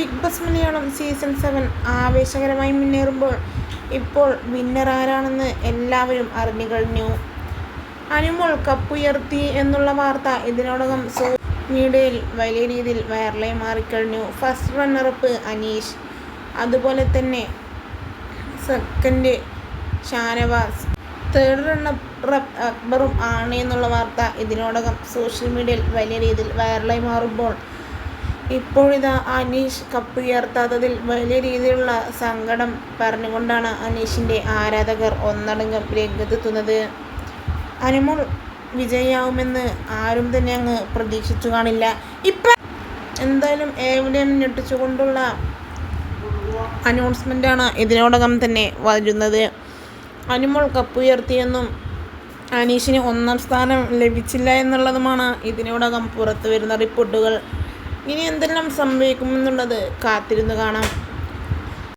Bigg Boss Malayalam season seven ആവേശകരമായി മുന്നേറുമ്പോൾ ഇപ്പോൾ winner ആരാണെന്ന് എല്ലാവരും അറിഞ്ഞു കഴിഞ്ഞു. അനുമോൾ കപ്പുയർത്തി എന്നുള്ള വാർത്ത ഇതിനോടകം സോ മീഡിയയിൽ വലിയ രീതിയിൽ വൈറലായി മാറിക്കഴിഞ്ഞു. First runner up Aneesh. അതുപോലെ തന്നെ സെക്കൻഡ് ഷാനവാസ്. തേർഡ് റണ്ണറപ്പ് അക്ബറും ആണ് എന്നുള്ള വാർത്ത ഇതിനോടകം സോഷ്യൽ മീഡിയയിൽ വലിയ രീതിയിൽ വൈറലായി മാറുമ്പോൾ ഇപ്പോഴിതാ അനീഷ് കപ്പുയർത്താത്തതിൽ വലിയ രീതിയിലുള്ള സങ്കടം പറഞ്ഞുകൊണ്ടാണ് അനീഷിന്റെ ആരാധകർ ഒന്നടങ്കം രംഗത്തെത്തുന്നത്. അനുമോൾ വിജയിയാവുമെന്ന് ആരും തന്നെ അങ്ങ് പ്രതീക്ഷിച്ചു കാണില്ല. ഇപ്പം എന്തായാലും എവിടെയും ഞെട്ടിച്ചുകൊണ്ടുള്ള അനൗൺസ്മെന്റാണ് ഇതിനോടകം തന്നെ വരുന്നത്. അനുമോൾ കപ്പുയർത്തിയെന്നും അനീഷിന് ഒന്നാം സ്ഥാനം ലഭിച്ചില്ല എന്നുള്ളതുമാണ് ഇതിനോടകം പുറത്തു വരുന്ന റിപ്പോർട്ടുകൾ. ഇനി എന്തെല്ലാം സംഭവിക്കുമെന്നുള്ളത് കാത്തിരുന്ന് കാണാം.